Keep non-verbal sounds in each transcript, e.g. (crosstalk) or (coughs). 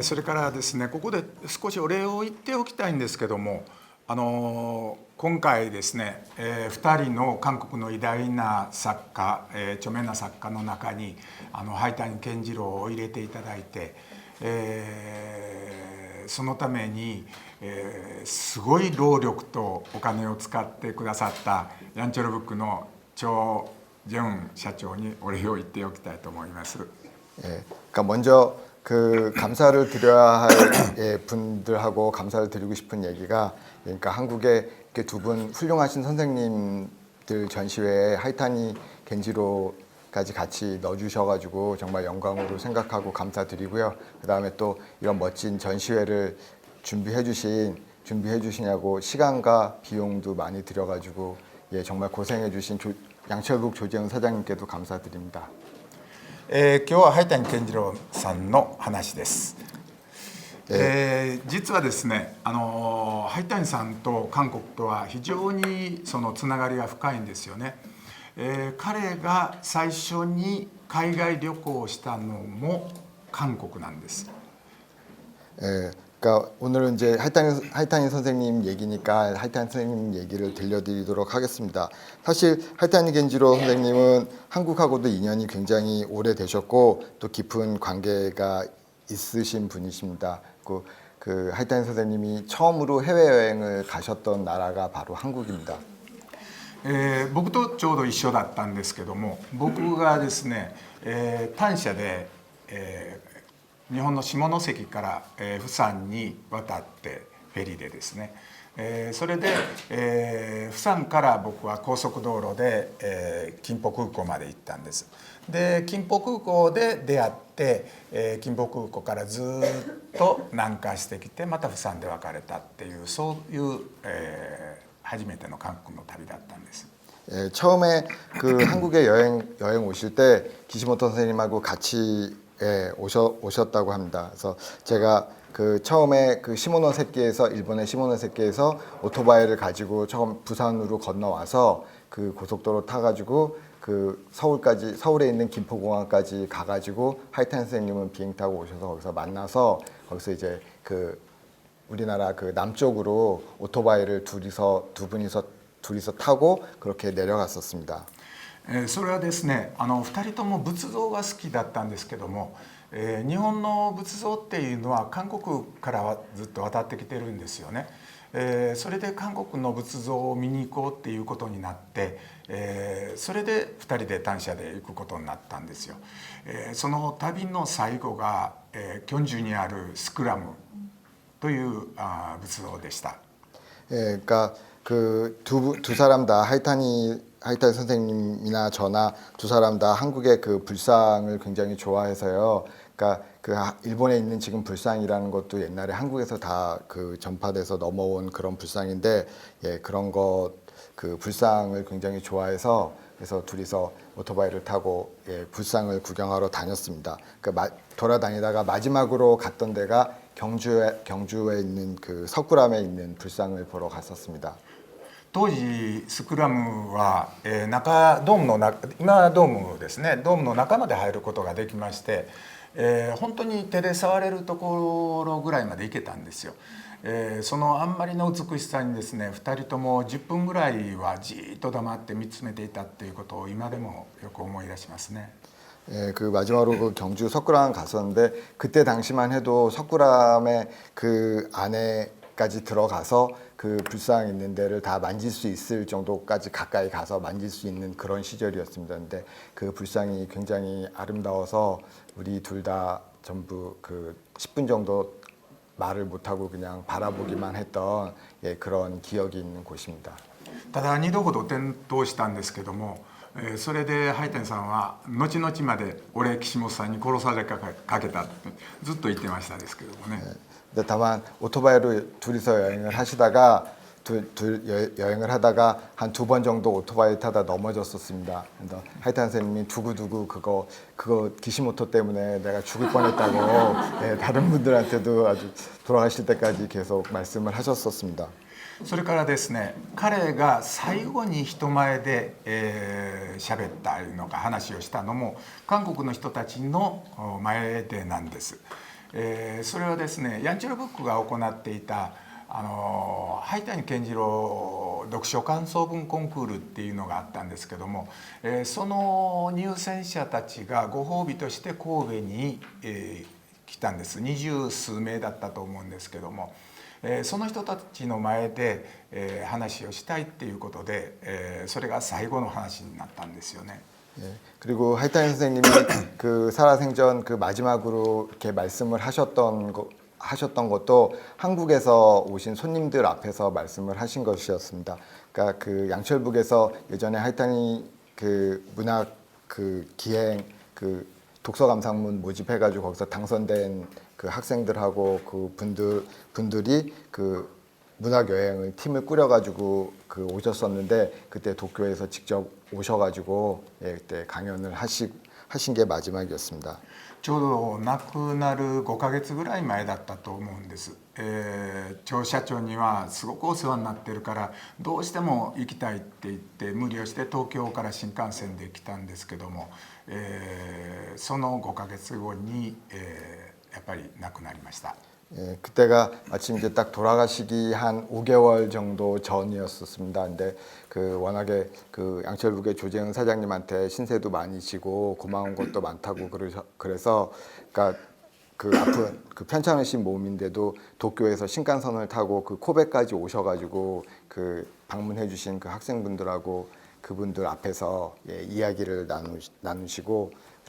え、それからですねここで少しお礼を言っておきたいんですけどもあの今回ですね、えー、2人の韓国の偉大な作家、えー、著名な作家の中にあの灰谷健次郎を入れていただいて、えー、そのために、えー、すごい労力とお金を使ってくださったヤンチョルブックの張ジェン社長にお礼を言っておきたいと思います。えー、 그 감사를 드려야 할 예, 분들하고 감사를 드리고 싶은 얘기가 그러니까 한국에 이렇게 두 분 훌륭하신 선생님들 전시회에 하이타니 겐지로 까지 같이 넣어주셔가지고 정말 영광으로 생각하고 감사드리고요. 그 다음에 또 이런 멋진 전시회를 준비해주신 준비해주시냐고 시간과 비용도 많이 들여가지고 예 정말 고생해주신 조- 양철국 조재훈 사장님께도 감사드립니다. えー今日は灰谷健次郎さんの話です。えー実はですね、あのー灰谷さんと韓国とは非常にそのつながりが深いんですよね。えー彼が最初に海外旅行をしたのも韓国なんです。 예, 그러니까 오늘은 이제 하이탄 하이탄인 선생님 얘기니까 하이타니 선생님 얘기를 들려드리도록 하겠습니다. 사실 하이타니 겐지로 선생님은 한국하고도 인연이 굉장히 오래 되셨고 또 깊은 관계가 있으신 분이십니다. 그, 그 하이타니 선생님이 처음으로 해외 여행을 가셨던 나라가 바로 한국입니다. えー僕とちょうど一緒だったんですけども僕がですね、えー、単車で、え日本の下関から、えー釜山に渡ってフェリーでですね、えーそれで、えー釜山から僕は高速道路で、えー金浦空港まで行ったんですで金浦空港で出会って、えー金浦空港からずっと南下してきてまた釜山で別れたっていうそういう、えー初めての韓国の旅だったんです。 예, 처음에 그 한국에 여행 여행 오실 때 기시모토 선생님하고 같이 예, 오셔 오셨다고 합니다. 그래서 제가 그 처음에 그 시모노세키에서 일본의 시모노세키에서 오토바이를 가지고 처음 부산으로 건너와서 그 고속도로 타가지고 그 서울까지 서울에 있는 김포공항까지 가가지고 하이탄 선생님은 비행 타고 오셔서 거기서 만나서 거기서 이제 그 우리나라 그 남쪽으로 오토바이를 둘이서 두 분이서 둘이서 타고 그렇게 내려갔었습니다. えそれはですねあの2人とも仏像が好きだったんですけども、え日本の仏像っていうのは韓国からはずっと渡ってきてるんですよね。えそれで韓国の仏像を見に行こうっていうことになって、えそれで2人で単車で行くことになったんですよ。えその旅の最後が、えキョンジュにあるスクラムというあ仏像でした。えー、 그 두 두 사람 다 하이타니 하이타니 선생님이나 저나 두 사람 다 한국의 그 불상을 굉장히 좋아해서요. 그러니까 그 하- 일본에 있는 지금 불상이라는 것도 옛날에 한국에서 다 그 전파돼서 넘어온 그런 불상인데 예, 그런 것 그 불상을 굉장히 좋아해서 그래서 둘이서 오토바이를 타고 예, 불상을 구경하러 다녔습니다. 그 마- 돌아다니다가 마지막으로 갔던 데가 경주에 경주에 있는 그 석굴암에 있는 불상을 보러 갔었습니다. 当時スクラムは、えー中ドームの中今はドームですねドームの中まで入ることができまして、えー本当に手で触れるところぐらいまで行けたんですよ。えーそのあんまりの美しさにですね2人とも10分ぐらいはじーっと黙って見つめていたっていうことを今でもよく思い出しますね。 예, 그 마지막으로 그 경주 석굴암 갔었는데 그때 당시만 해도 석굴암의 그 안에까지 들어가서 그 불상 있는 데를 다 만질 수 있을 정도까지 가까이 가서 만질 수 있는 그런 시절이었습니다. 근데 그 불상이 굉장히 아름다워서 우리 둘 다 전부 그 10분 정도 말을 못하고 그냥 바라보기만 했던 예, 그런 기억이 있는 곳입니다. ただ2度ほど転倒したんですけども、えーそれでハイテンさんは後々まで俺岸本さんに殺されかけたってずっと言ってましたですけどもね。 근데 다만 오토바이로 둘이서 여행을 하시다가 둘, 둘 여, 여행을 하다가 한 두 번 정도 오토바이 타다 넘어졌었습니다. 그래서 하이탄 선생님이 두구두구 그거 그거 기시모토 때문에 내가 죽을 뻔했다고 (laughs) 예, 다른 분들한테도 아주 돌아가실 때까지 계속 말씀을 하셨었습니다. それからですね彼が最後に人前で喋、えー喋ったのか話をしたのも韓国の人たちのお前でなんです。 えーそれはですねヤンチュルブックが行っていたあの灰谷健次郎読書感想文コンクールっていうのがあったんですけども、えーその入選者たちがご褒美として神戸に、えー来たんです二十数名だったと思うんですけども、えーその人たちの前で、えー話をしたいっていうことで、えーそれが最後の話になったんですよね。 예, 그리고 하이타니 선생님이 (coughs) 그 살아생전 그 마지막으로 이렇게 말씀을 하셨던 거, 하셨던 것도 한국에서 오신 손님들 앞에서 말씀을 하신 것이었습니다. 그러니까 그 양철북에서 예전에 하이타니 그 문학 그 기행 그 독서 감상문 모집해가지고 거기서 당선된 그 학생들하고 그 분들 분들이 그 문학 여행을 팀을 꾸려가지고 그 오셨었는데 그때 도쿄에서 직접 오셔가지고 예, 그때 강연을 하시 하신 게 마지막이었습니다. ちょうど亡くなる5ヶ月ぐらい前だったと思うんです、えー、張社長にはすごくお世話になってるからどうしても行きたいって言って無理をして東京から新幹線で来たんですけども、えーその5ヶ月後に、えーやっぱり亡くなりました 예, 그때가 마침 이제 딱 돌아가시기 한 5개월 정도 전이었었습니다. 근데 그 워낙에 그 양철북의 조재은 사장님한테 신세도 많이 지고 고마운 것도 많다고 그러셔, 그래서 그러니까 그 아픈 그 편찮으신 몸인데도 도쿄에서 신간선을 타고 그 코베까지 오셔가지고 그 방문해주신 그 학생분들하고 그분들 앞에서 예, 이야기를 나누, 나누시고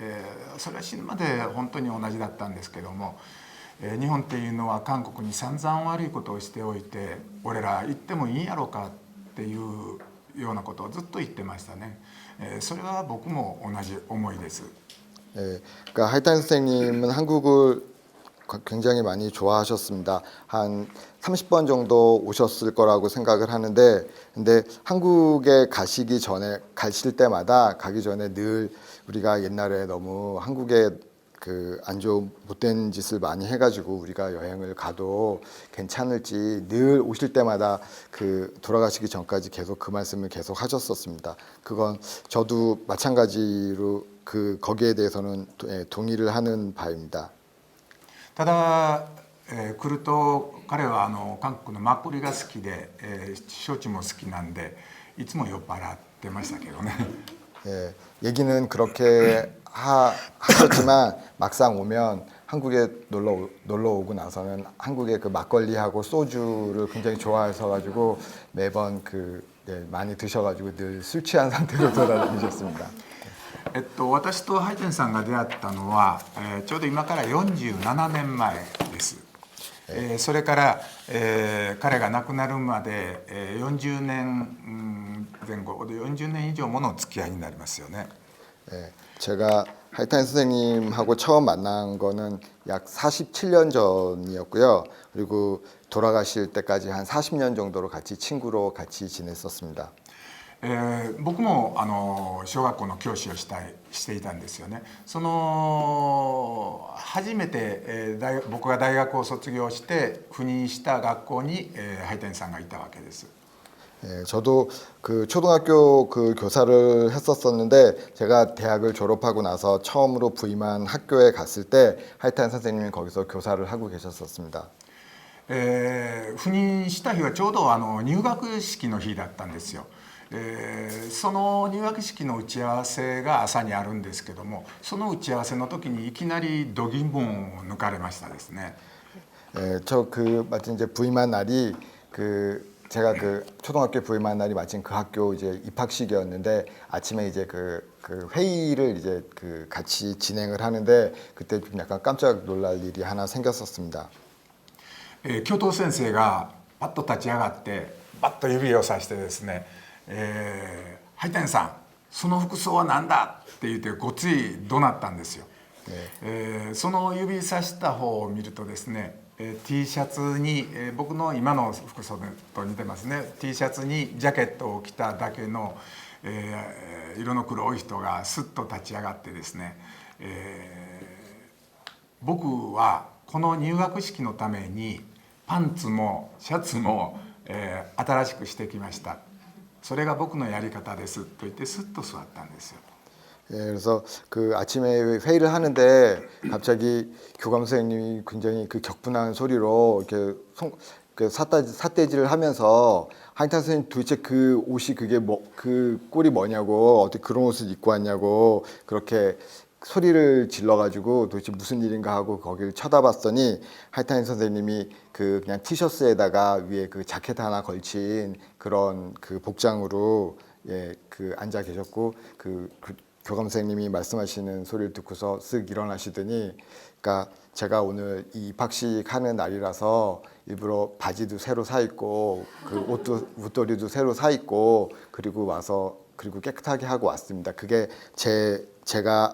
えーそれは死ぬまで本当に同じだったんですけども、えー日本っていうのは韓国に散々悪いことをしておいて俺ら行ってもいいんやろうかっていうようなことをずっと言ってましたね、えーそれは僕も同じ思いです 예, 그러니까 하이탄 선생님은 한국을 굉장히 많이 좋아하셨습니다. 한 30번 정도 오셨을 거라고 생각을 하는데, 근데 한국에 가시기 전에 가실 때마다 가기 전에 늘 우리가 옛날에 너무 한국에 그 안 좋은 못된 짓을 많이 해가지고 우리가 여행을 가도 괜찮을지 늘 오실 때마다 그 돌아가시기 전까지 계속 그 말씀을 계속 하셨었습니다. 그건 저도 마찬가지로 그 거기에 대해서는 도- 예, 동의를 하는 바입니다. ただ、えー来ると彼はあの韓国のマッコリが好きで、えー焼酎も好きなんでいつも酔っ払ってましたけどね 예, 얘기는 그렇게 하, 하셨지만 막상 오면 한국에 놀러 오- 놀러 오고 나서는 한국의 그 막걸리하고 소주를 굉장히 좋아해서 가지고 매번 그 예, 많이 드셔가지고 늘 술 취한 상태로 (laughs) 돌아다니셨습니다. えっと私とハイテンさんが出会ったのは、えーちょうど今から47年前です、 えーそれから、えー彼が亡くなるまで、えー40年うん前後で40年以上もの付き合いになりますよね 예, 제가 하이탄 선생님하고 처음 만난 거는 약 47년 전이었고요. 그리고 돌아가실 때까지 한 40년 정도로 같이 친구로 같이 지냈었습니다. えー僕もあの小学校の教師をしたいしていたんですよねその初めて、えー大学僕が大学を卒業して赴任した学校に、えー、ハイテンさんがいたわけです 예, 저도 그 초등학교 그 교사를 했었었는데 제가 대학을 졸업하고 나서 처음으로 부임한 학교에 갔을 때 하이탄 선생님이 거기서 교사를 하고 계셨었습니다. えー赴任した日はちょうどあの入学式の日だったんですよ、 えーその入学式の打ち合わせが朝にあるんですけどもその打ち合わせの時にいきなり度肝を抜かれましたですね 예, 저 그 마침 이제 부임한 날이 그 제가 그 초등학교 부임한 날이 마침 그 학교 이제 입학식이었는데 아침에 이제 그, 그 회의를 이제 그 같이 진행을 하는데 그때 좀 약간 깜짝 놀랄 일이 하나 생겼었습니다. えー教頭先生がパッと立ち上がってバッと指をさしてですね「 えー、ハイテンさんその服装は何だ?」って言ってごつい怒鳴ったんですよ。えーその指さした方を見るとですねえー T シャツに、えー僕の今の服装と似てますね T シャツにジャケットを着ただけの、えー色の黒い人がスッと立ち上がってですね、えー僕はこの入学式のためにパンツもシャツも、えー新しくしてきました それが僕のやり方ですと言ってスッと座ったんですよ 예, 그래서 그 아침에 회의를 하는데 갑자기 교감 선생님이 굉장히 그 격분한 소리로 이렇게 송, 그 삿다, 삿대질을 하면서 하이탄 선생님 도대체 그 옷이 그게 뭐 그 꼴이 뭐냐고 어떻게 그런 옷을 입고 왔냐고 그렇게 소리를 질러가지고 도대체 무슨 일인가 하고 거기를 쳐다봤더니 하이탄 선생님이 그 그냥 티셔츠에다가 위에 그 자켓 하나 걸친 그런 그 복장으로 예 그 앉아 계셨고 그, 그 교감 선생님이 말씀하시는 소리를 듣고서 쓱 일어나시더니 그러니까 제가 오늘 이 입학식 하는 날이라서 일부러 바지도 새로 사 입고 그 옷도 웃도리도 새로 사 입고 그리고 와서 그리고 깨끗하게 하고 왔습니다. 그게 제 제가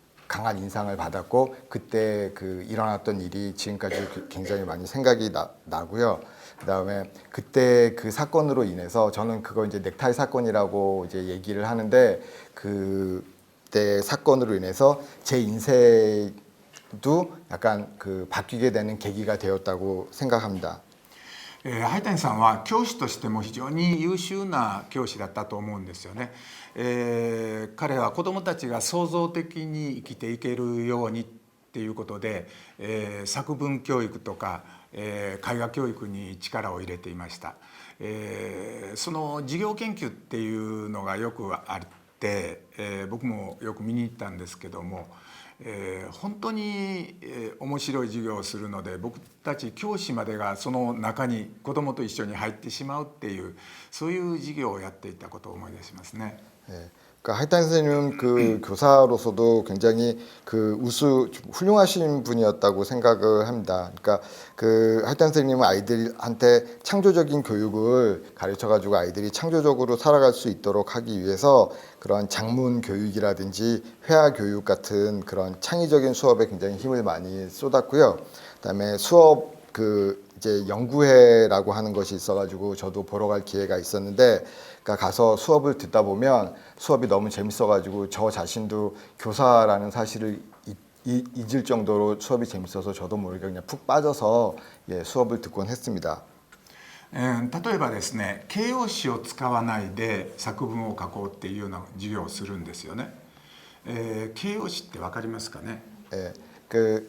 강한 인상을 받았고 그때 그 일어났던 일이 지금까지 그 굉장히 많이 생각이 나, 나고요. 그다음에 그때 그 사건으로 인해서 저는 그거 이제 넥타이 사건이라고 이제 얘기를 하는데 그때 사건으로 인해서 제 인생도 약간 그 바뀌게 되는 계기가 되었다고 생각합니다. えー、ハイタニさんは教師としても非常に優秀な教師だったと思うんですよね。えー彼は子どもたちが創造的に生きていけるようにっていうことで、えー作文教育とか、えー絵画教育に力を入れていました。えーその授業研究っていうのがよくあって、えー僕もよく見に行ったんですけども。えー本当に、えー面白い授業をするので僕たち教師までがその中に子どもと一緒に入ってしまうっていうそういう授業をやっていたことを思い出しますね。 예. 그러니까 하이탄 선생님은 그 교사로서도 굉장히 그 우수 훌륭하신 분이었다고 생각을 합니다. 그러니까 그 하이탄 선생님은 아이들한테 창조적인 교육을 가르쳐 가지고 아이들이 창조적으로 살아갈 수 있도록 하기 위해서 그런 장문 교육이라든지 회화 교육 같은 그런 창의적인 수업에 굉장히 힘을 많이 쏟았고요. 그다음에 수업 그 이제 연구회라고 하는 것이 있어가지고 저도 보러 갈 기회가 있었는데 그러니까 가서 수업을 듣다 보면 수업이 너무 재밌어가지고 저 자신도 교사라는 사실을 잊- 잊- 잊을 정도로 수업이 재밌어서 저도 모르게 그냥 푹 빠져서 예, 수업을 듣곤 했습니다. えー例えばですね形容詞を使わないで作文を書こうっていうような授業をするんですよね。えー形容詞って分かりますかね 예, 그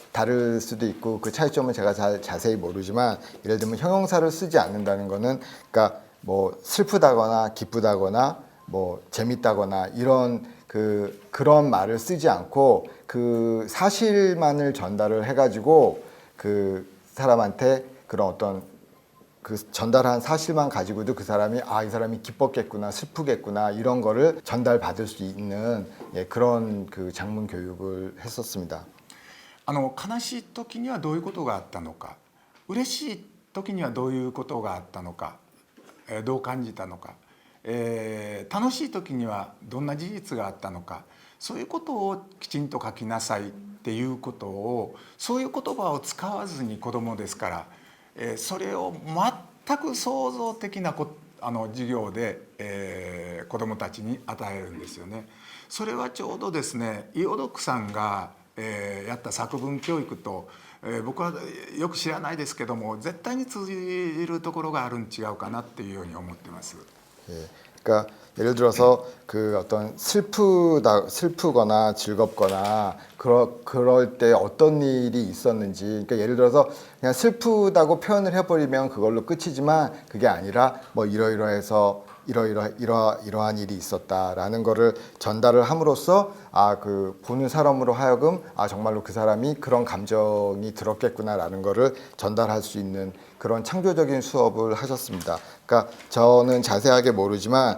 다를 수도 있고 그 차이점은 제가 잘 자세히 모르지만 예를 들면 형용사를 쓰지 않는다는 거는 그러니까 뭐 슬프다거나 기쁘다거나 뭐 재밌다거나 이런 그 그런 말을 쓰지 않고 그 사실만을 전달을 해가지고 그 사람한테 그런 어떤 그 전달한 사실만 가지고도 그 사람이 아 이 사람이 기뻤겠구나 슬프겠구나 이런 거를 전달받을 수 있는 예, 그런 그 장문 교육을 했었습니다. あの悲しい時にはどういうことがあったのか。嬉しい時にはどういうことがあったのか、えーどう感じたのか、えー楽しい時にはどんな事実があったのか。そういうことをきちんと書きなさいっていうことをそういう言葉を使わずに子どもですから、えーそれを全く創造的なこあの授業で、えー子どもたちに与えるんですよね。それはちょうどですねイオドックさんが、えー、やった作文教育と、えー、僕はよく知らないですけども絶対に通じるところがあるん違うかなっていうように思ってます。えー、 예를 들어서 그 어떤 슬프다 슬프거나 즐겁거나 그러, 그럴 때 어떤 일이 있었는지 그러니까 예를 들어서 그냥 슬프다고 표현을 해버리면 그걸로 끝이지만 그게 아니라 뭐 이러이러해서 이러이러 이러 이러한 일이 있었다라는 거를 전달을 함으로써 아 그 보는 사람으로 하여금 아 정말로 그 사람이 그런 감정이 들었겠구나라는 거를 전달할 수 있는 그런 창조적인 수업을 하셨습니다. 그러니까 저는 자세하게 모르지만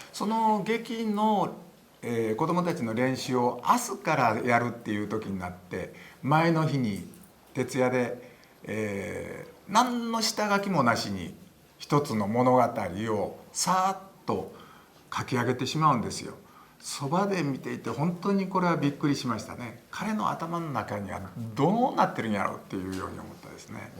その劇のえー子どもたちの練習を明日からやるっていう時になって前の日に徹夜で、えー何の下書きもなしに一つの物語をさーっと書き上げてしまうんですよ。そばで見ていて本当にこれはびっくりしましたね。彼の頭の中にはどうなってるんやろうっていうように思ったですね。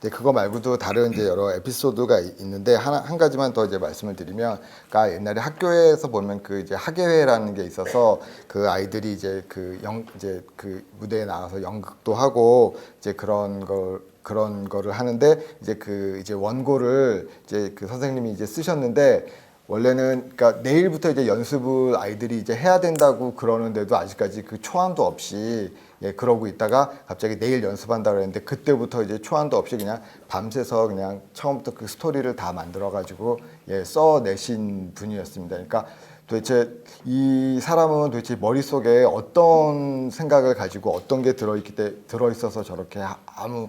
네, 그거 말고도 다른 이제 여러 에피소드가 이- 있는데 하나 한 가지만 더 이제 말씀을 드리면, 그러니까 옛날에 학교에서 보면 그 이제 학예회라는 게 있어서 그 아이들이 이제 그 영 이제 그 무대에 나가서 연극도 하고 이제 그런 걸 그런 거를 하는데 이제 그 이제 원고를 이제 그 선생님이 이제 쓰셨는데 원래는 그러니까 내일부터 이제 연습을 아이들이 이제 해야 된다고 그러는데도 아직까지 그 초안도 없이 예 그러고 있다가 갑자기 내일 연습한다 그랬는데 그때부터 이제 초안도 없이 그냥 밤새서 그냥 처음부터 그 스토리를 다 만들어 가지고 예 써내신 분이었습니다. 그러니까 도대체 이 사람은 도대체 머릿속에 어떤 생각을 가지고 어떤 게 들어있기 때 들어있어서 저렇게 아- 아무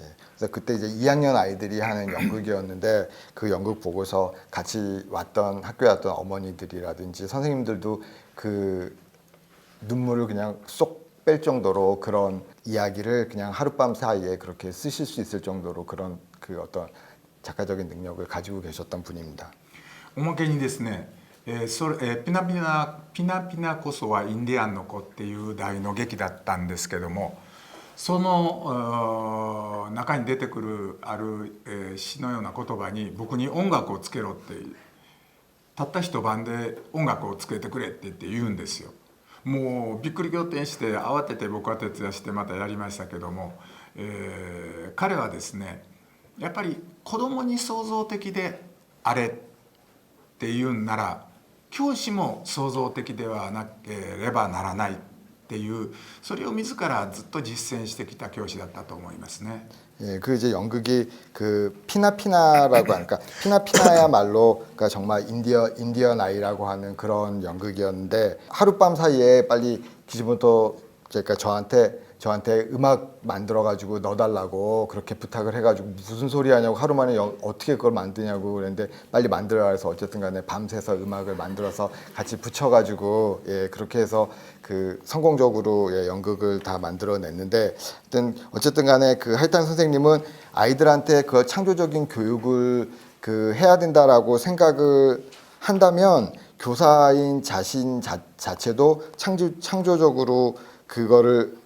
예, 그래서 그때 이제 2학년 아이들이 하는 연극이었는데 그 연극 보고서 같이 왔던 학교에 왔던 어머니들이라든지 선생님들도 그 눈물을 그냥 쏙 뺄 정도로 그런 이야기를 그냥 하룻밤 사이에 그렇게 쓰실 수 있을 정도로 그런 그 어떤 작가적인 능력을 가지고 계셨던 분입니다. おまけにですね、えーそれえーピナピナピナピナこそはインディアンの子っていう題の劇だったんですけども その中に出てくるある、えー詩のような言葉に僕に音楽をつけろってたった一晩で音楽をつけてくれって言って言うんですよ。もうびっくり仰天して慌てて僕は徹夜してまたやりましたけども、えー彼はですねやっぱり子供に創造的であれっていうんなら教師も創造的ではなければならない っていうそれを自らずっと実践してきた教師だったと思いますね。 예, 그 이제 연극이 그 피나피나라고 하니까 (laughs) 피나피나야말로 그러니까 정말 인디어 인디언 아이라고 하는 그런 연극이었는데 하룻밤 사이에 빨리 기지부터 그러니까 저한테 저한테 음악 만들어 가지고 넣어달라고 그렇게 부탁을 해가지고 무슨 소리 하냐고 하루 만에 연- 어떻게 그걸 만드냐고 그랬는데 빨리 만들어라 해서 어쨌든 간에 밤새서 음악을 만들어서 같이 붙여가지고 예 그렇게 해서 그 성공적으로 예, 연극을 다 만들어냈는데 어쨌든 어쨌든 간에 그 하이탄 선생님은 아이들한테 그 창조적인 교육을 그 해야 된다라고 생각을 한다면 교사인 자신 자, 자체도 창조 창조적으로 그거를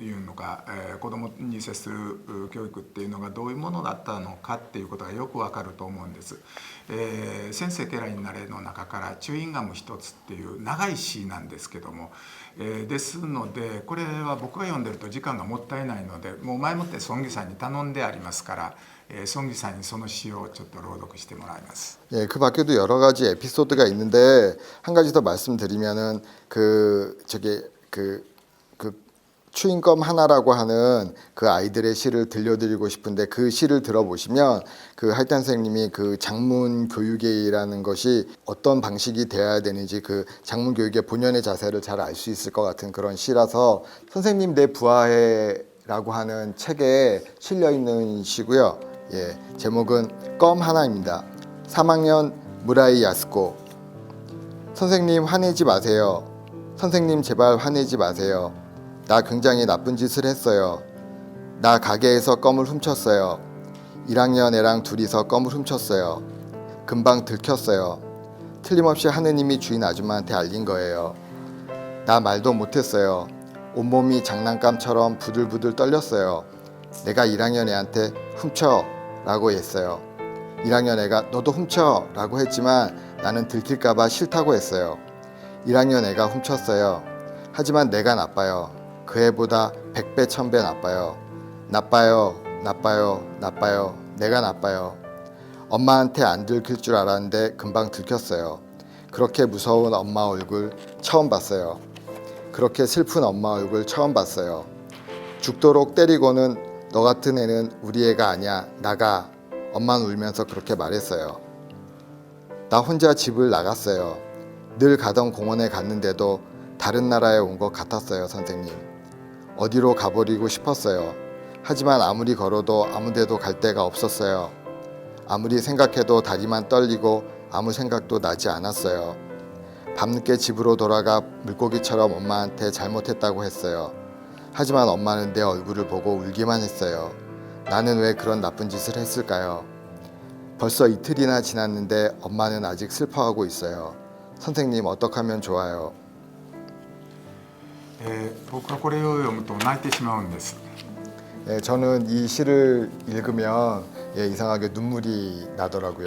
いうのが、えー子どもに接するう教育っていうのがどういうものだったのかっていうことがよくわかると思うんです。えー先生家来になれ」の中から「チューインガム一つ」っていう長い詩なんですけども、えーですのでこれは僕が読んでると時間がもったいないのでもう前もって孫義さんに頼んでありますから、えー孫義さんにその詩をちょっと朗読してもらいます。 예, 그 밖에도 여러 가지 에피소드가 있는데 한 가지 더 말씀드리면은 그 저기 그, 그 추인검 하나라고 하는 그 아이들의 시를 들려드리고 싶은데 그 시를 들어보시면 그 하이탄 선생님이 그 장문 교육이라는 것이 어떤 방식이 되어야 되는지 그 장문 교육의 본연의 자세를 잘 알 수 있을 것 같은 그런 시라서 선생님 내 부하해 라고 하는 책에 실려 있는 시고요. 예, 제목은 껌 하나입니다. 3학년 무라이 야스코 선생님 화내지 마세요. 선생님 제발 화내지 마세요. 나 굉장히 나쁜 짓을 했어요. 나 가게에서 껌을 훔쳤어요. 1학년 애랑 둘이서 껌을 훔쳤어요. 금방 들켰어요. 틀림없이 하느님이 주인 아줌마한테 알린 거예요. 나 말도 못했어요. 온몸이 장난감처럼 부들부들 떨렸어요. 내가 1학년 애한테 훔쳐 라고 했어요. 1학년 애가 너도 훔쳐 라고 했지만 나는 들킬까봐 싫다고 했어요. 1학년 애가 훔쳤어요. 하지만 내가 나빠요. 그 애보다 100배, 1000배 나빠요. 나빠요, 나빠요, 나빠요. 내가 나빠요. 엄마한테 안 들킬 줄 알았는데 금방 들켰어요. 그렇게 무서운 엄마 얼굴 처음 봤어요. 그렇게 슬픈 엄마 얼굴 처음 봤어요. 죽도록 때리고는 너 같은 애는 우리 애가 아니야. 나가. 엄마는 울면서 그렇게 말했어요. 나 혼자 집을 나갔어요. 늘 가던 공원에 갔는데도 다른 나라에 온 것 같았어요, 선생님. 어디로 가버리고 싶었어요. 하지만 아무리 걸어도 아무 데도 갈 데가 없었어요. 아무리 생각해도 다리만 떨리고 아무 생각도 나지 않았어요. 밤늦게 집으로 돌아가 물고기처럼 엄마한테 잘못했다고 했어요. 하지만 엄마는 내 얼굴을 보고 울기만 했어요. 나는 왜 그런 나쁜 짓을 했을까요? 벌써 이틀이나 지났는데 엄마는 아직 슬퍼하고 있어요. 선생님 어떻게 하면 좋아요? えー僕はこれを読むと泣いてしまうんです。 예, 저는 이 시를 읽으면 예, 이상하게 눈물이 나더라고요.